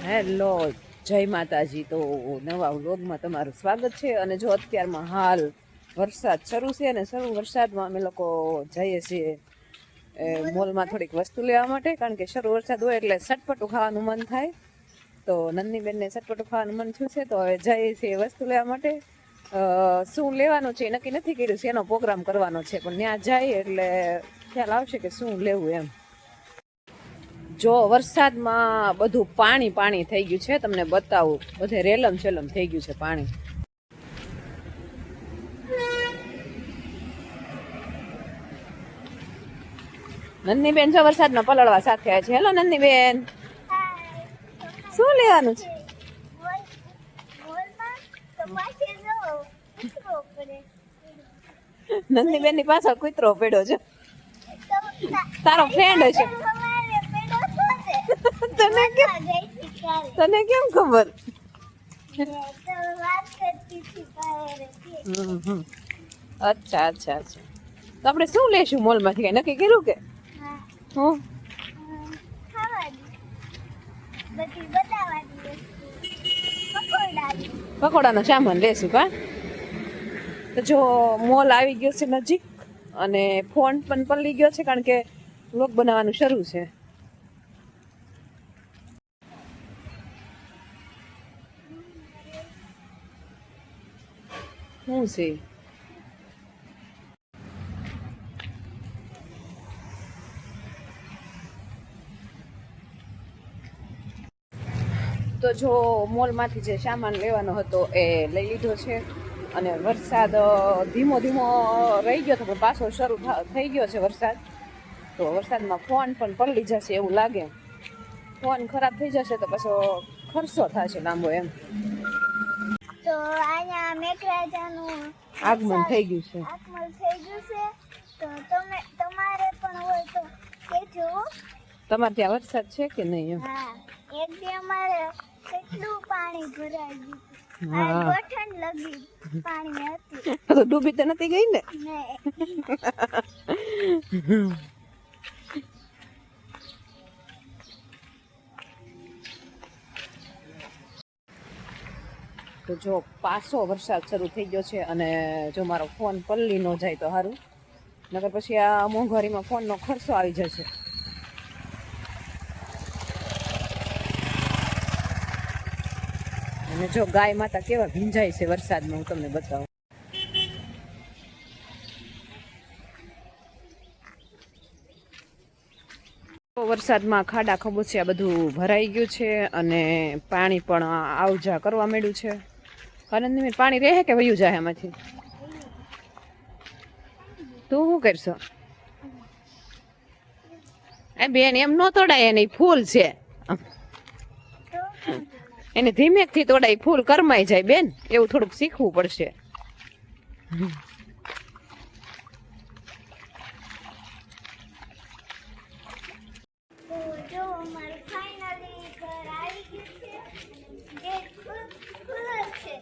Hello, જય માતાજી. તો નવા વ્લોગમાં તમારું સ્વાગત છે અને જો અત્યારમાં હાલ વરસાદ શરૂ છે અને શરૂ વરસાદમાં અમે લોકો જઈએ છીએ મોલમાં થોડીક વસ્તુ લેવા માટે, કારણ કે શરૂ વરસાદ હોય એટલે સટપટું ખાવાનું મન થાય. તો નંદનીબેનને સટપટું ખાવાનું મન થયું છે, તો હવે જઈએ છીએ વસ્તુ લેવા માટે. શું લેવાનું છે નક્કી નથી કર્યું છે, એનો પ્રોગ્રામ કરવાનો છે, પણ ત્યાં જાય એટલે ખ્યાલ આવશે કે શું લેવું એમ. જો વરસાદમાં બધું પાણી પાણી થઈ ગયું છે, તમને બતાવું. બધે રેલમ છેલમ થઈ ગયું છે પાણી. નંદનીબેન જો વરસાદમાં પલળવા સાથે છે. હેલો નંદનીબેન શું લેવાનું છે? નંદનીબેનની પાછળ કૂતરો પડ્યો છે. તારો ફ્રેન્ડ હશે તને કેમ તને કેમ ખબર. અચ્છા અચ્છા અચ્છા. તો આપણે શું લેશું મોલમાંથી? કઈ નક્કી કર્યું કે? હું? પકોડાનો સામાન લેશું કા તો જો મોલ આવી ગયો છે નજીક અને ફોન પણ પલળી ગયો છે કારણ કે વ્લોગ બનાવવાનું શરૂ છે. શું છે તો જો મોલમાંથી જે સામાન લેવાનો હતો એ લઈ લીધો છે અને વરસાદ ધીમો ધીમો રહી ગયો તો પણ પાછો શરૂ થઈ ગયો છે વરસાદ. તો વરસાદમાં ફોન પણ પલળી જશે એવું લાગે. ફોન ખરાબ થઈ જશે તો પાછો ખર્ચો થશે લાંબો એમ. અહીંયા મેઘરાજાનું આગમન થઈ ગયું છે. આગમન થઈ ગયું છે. તો તમે તમારે પણ હોય તો કહેજો. તમારે ત્યાં વરસાદ છે કે નહીં હા એક દી અમારે કેટલું પાણી ભરાઈ ગયું હા. ગોઠણ લગી પાણી હતી. તો ડૂબી તો નથી ગઈ ને. તો જો પાછો વરસાદ શરૂ થઈ ગયો છે અને જો મારો ફોન પલ્લી ન જાય તો સારું નકર પછી આ મોંઘવારીમાં ફોનનો ખર્ચો આવી જશે. અને જો ગાય માતા કેવા ભીંજાય છે વરસાદમાં, હું તમને બતાવું. વરસાદમાં ખાડા ખબોચિયા બધું ભરાઈ ગયું છે અને પાણી પણ આવજા કરવા માંડ્યું છે. આનંદની પાણી રહે કે વયું જાય એમાંથી તું શું કરશો? એ બેન, એમ ન તોડાય એને ફૂલ છે. એને ધીમેકથી તોડાય ફૂલ કરમાઈ જાય. બેન, એવું થોડુંક શીખવું પડશે તો જો અમારું ફાઇનલી ઘર આવી ગયું છે ગેટ ખુલ- ખુલ્લો જ છે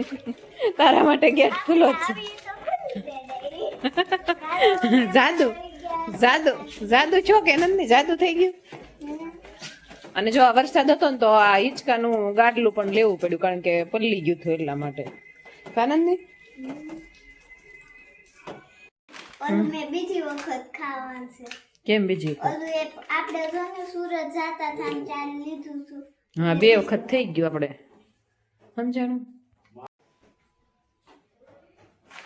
તારા માટે ગેટ ખુલ્લો છે. જાદુ જાદુ જાદુ છો કે નંદી? જાદુ થઈ ગયું? અને જો આ વરસાદ હતો ને તો આ હિંચકાનું ગાડલું પણ લેવું પડ્યું કારણ કે પલ્લી ગયું હતું એટલા માટે. કાનંદી બીજી વખત ખાવાનું છે. કેમ બીજી વખત? આપણે જો સુરત જાતા હતા લીધું હતું. હા બે વખત થઈ ગયું આપણે. સમજાણું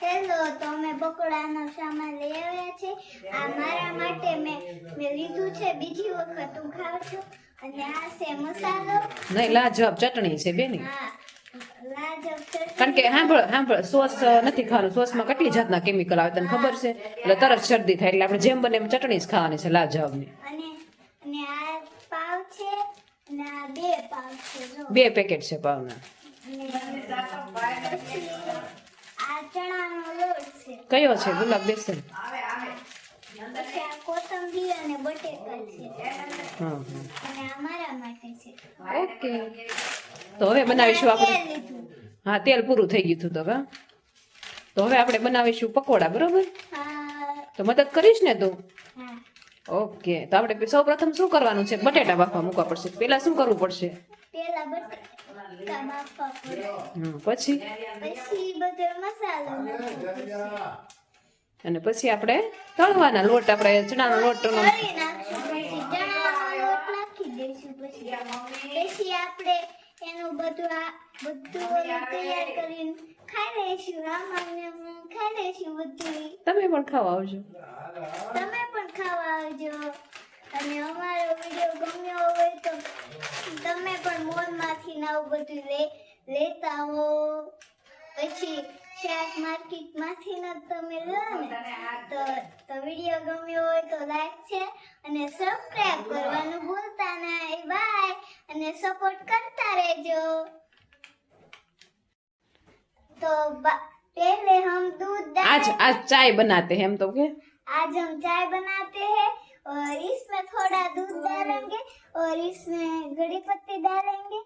હેલો તો અમે સામાન લઈ આવ્યા છે. આ મારા માટે મેં મેં લીધું છે. બીજી વખત હું ખાઉં છું અને આ છે મસાલો. નહીં લાજવાબ ચટણી છે બેની. હા કારણ કે સાંભળ સાંભળ સોસ નથી ખાવાનું. સોસમાં કેટલી જાતના કેમિકલ આવે તને ખબર છે? એટલે તરત શરદી થાય એટલે આપણે જેમ બને એમ ચટણી જ ખાવાની છે લાજવાબની. અને અને આ પાવ છે અને આ બે પાવ છે બે પેકેટ છે પાવના. આ ચણાનો કયો છે? ગુલાબ બેસન ઓકે. તો હવે બનાવીશું આપણે. હા તેલ પૂરું થઈ ગયું હતું તો હવે. તો હવે આપણે બનાવીશું પકોડા બરોબર? તો મદદ કરીશ ને તું? ઓકે. તો આપણે સૌ પ્રથમ શું કરવાનું છે? બટેટા બાફવા મૂકવા પડશે. પેલા શું કરવું પડશે? પછી? પછી બધો મસાલો અને પછી આપણે તળવાના લોટ આપણે ચણાનો લોટ પછી આપણે એનું બધું આ બધું તૈયાર કરીને ખાઈ લઈશું હું ખાઈ લઈશું બધું તમે પણ ખાવા આવજો. તમે પણ ખાવા આવજો. અને અમારો વિડીયો ગમ્યો હોય તો તમે પણ મોલમાંથી ને આવું બધું લે લેતા હો પછી શાક માર્કેટમાંથી ને તમે લો ને તો તો વિડીયો ગમ્યો હોય તો લાઈક છે અને સબસ્ક્રાઇબ કરવાનું ભૂલતા નહીં બાય અને સપોર્ટ કરતા રહેજો તો બા- पहले हम दूध डाल आज आज चाय बनाते हैं हम तो के आज हम चाय बनाते हैं और इसमें थोड़ा दूध डालेंगे और इसमें गड़ी पत्ती डालेंगे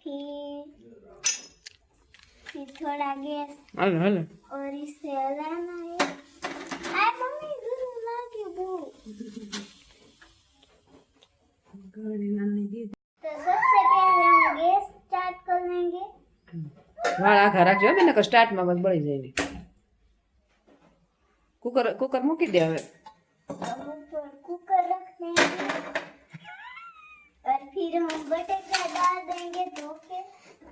फिर फिर थोड़ा गैस હાલો હાલો और इसे हलाना है आय मम्मी दूध ला के दो तो सबसे पहले हम गैस स्टार्ट कर लेंगे વાળ આખા રાખજો બેન નકર સ્ટાર્ટમાં બસ બળી જાય ને કુકર કુકર મૂકી દે હવે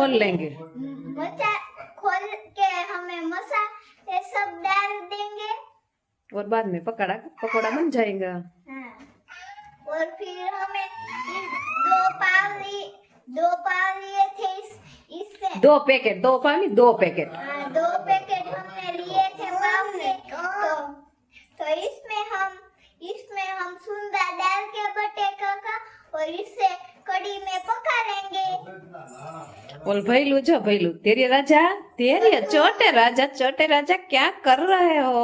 खोल लेंगे। मचा खोल के हमें मसा ये सब डाल देंगे। और बाद में पकड़ा पकौड़ा बन जाएगा। हाँ। और फिर हमें दो पाव लिए दो पाव लिए थे इस इससे दो पैकेट दो पानी दो पैकेट। हाँ, दो पैकेट हमने लिए थे पाव के तो तो इसमें हम इसमें हम सुंदर डाल के बटेका का और इसे कड़ी में पका लेंगे बोल भैलू जो भैलू तेरे राजा तेरे छोटे राजा छोटे राजा क्या कर रहे हो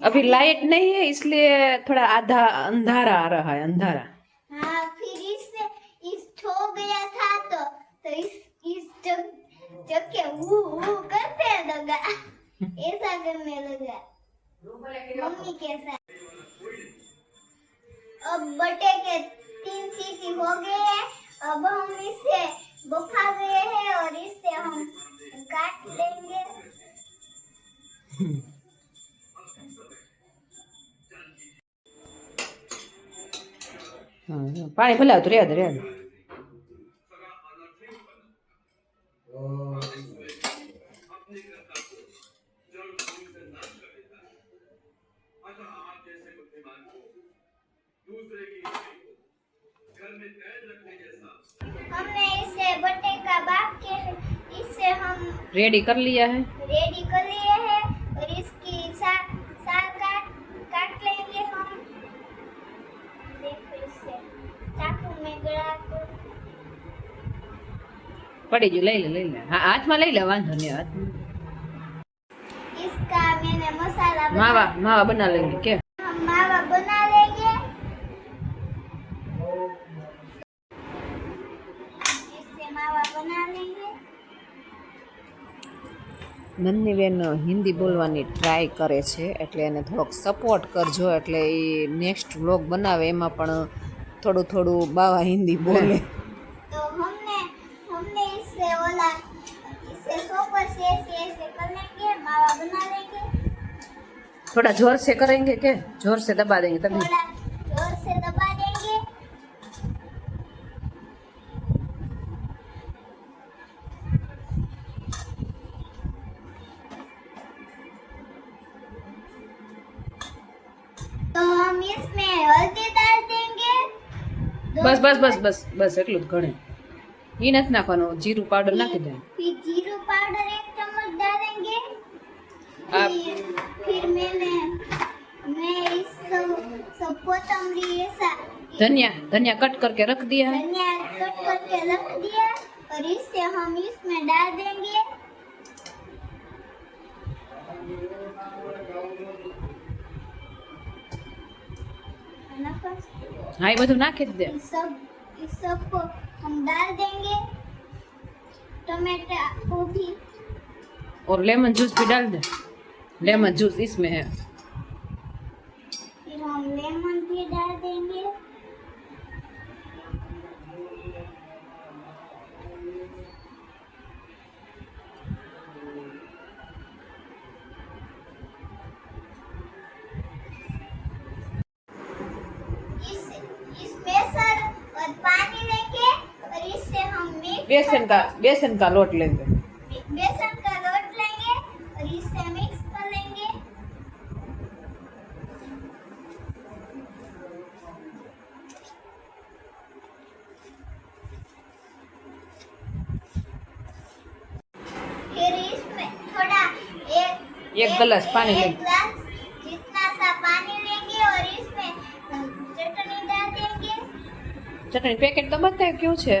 अभी लाइट नहीं है इसलिए थोड़ा आधा अंधारा आ रहा है अंधारा हाँ फिर इससे इस छो गया था तो तो इस इस जग जग के वो वो करते लगा ऐसा करने लगा मम्मी के साथ अब बटे के तीन सीटी हो गए अब हम इसे बुखा गए हैं और इसे हम काट लेंगे। हाँ, हाँ, पानी भला तो रेद रेद दूसरे की घर में से बटे का बाप के इससे हम रेडी कर लिया है। रेडी कर लिए है और इसकी सा, साल काट काट लेंगे हम। देखो इससे चाकू में गड़ा को। पड़ी जो ले ले ले ले। हाँ हाथ में ले ले वांधो नहीं इसका मैंने मसाला मावा मावा बना लेंगे क्या? નંદનીબેન હિન્દી બોલવાની ટ્રાય કરે છે એટલે એને થોડોક સપોર્ટ કરજો એટલે એ નેક્સ્ટ વ્લોગ બનાવે એમાં પણ થોડું થોડું બાવા હિન્દી બોલે. થોડા જોર સે કરેંગે કે? જોર સે દબા દેંગે તમે. બસ બસ બસ બસ બસ એટલું જ ઘણે એ નથી નાખવાનું જીરું પાવડર નાખી દે फिर जीरो पाउडर एक चम्मच डालेंगे आप- फिर फिर मैंने मैं इस सब सब कोतमरी ऐसा धनिया धनिया कट करके रख दिया है धनिया कट करके रख दिया और इससे हम इसमें डाल देंगे नफस હા એ બધું નાખી જ દે इस सब इस सब को हम डाल देंगे टमाटर को भी और लेमन जूस भी डाल दे लेमन जूस इसमें है बेसन का बेसन का लोट लेंगे बेसन का लोट लेंगे और इससे मिक्स कर लेंगे फिर इसमें थोड़ा एक एक गिलास पानी लेंगे गिलास जितना सा पानी लेंगे और इसमें चटनी डाल देंगे चटनी पैकेट तो बताए क्यों है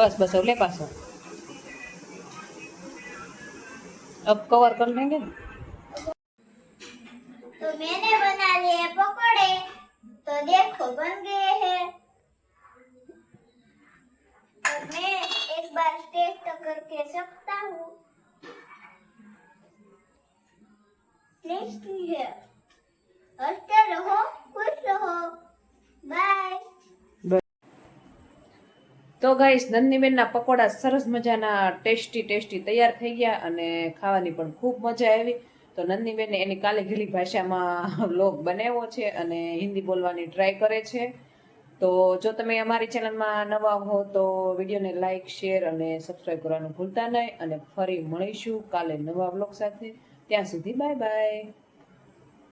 बस बस ले पास अब कवर कर लेंगे? तो मैंने बना लिए पकोड़े तो देखो बन गए हैं। और मैं एक बार टेस्ट करके सकता हूँ। टेस्टी है हँसते रहो खुश रहो। बाय તો ગાઈશ નંદનીબેનના પકોડા સરસ મજાના ટેસ્ટી ટેસ્ટી તૈયાર થઈ ગયા અને ખાવાની પણ ખૂબ મજા આવી. તો નંદનીબેને એની કાલે ઘીલી ભાષામાં વ્લોગ બનાવ્યો છે અને હિન્દી બોલવાની ટ્રાય કરે છે. તો જો તમે અમારી ચેનલમાં નવા હો તો વિડીયોને લાઇક શેર અને સબસ્ક્રાઈબ કરવાનું ભૂલતા નહીં. અને ફરી મળીશું કાલે નવા વ્લોગ સાથે. ત્યાં સુધી બાય બાય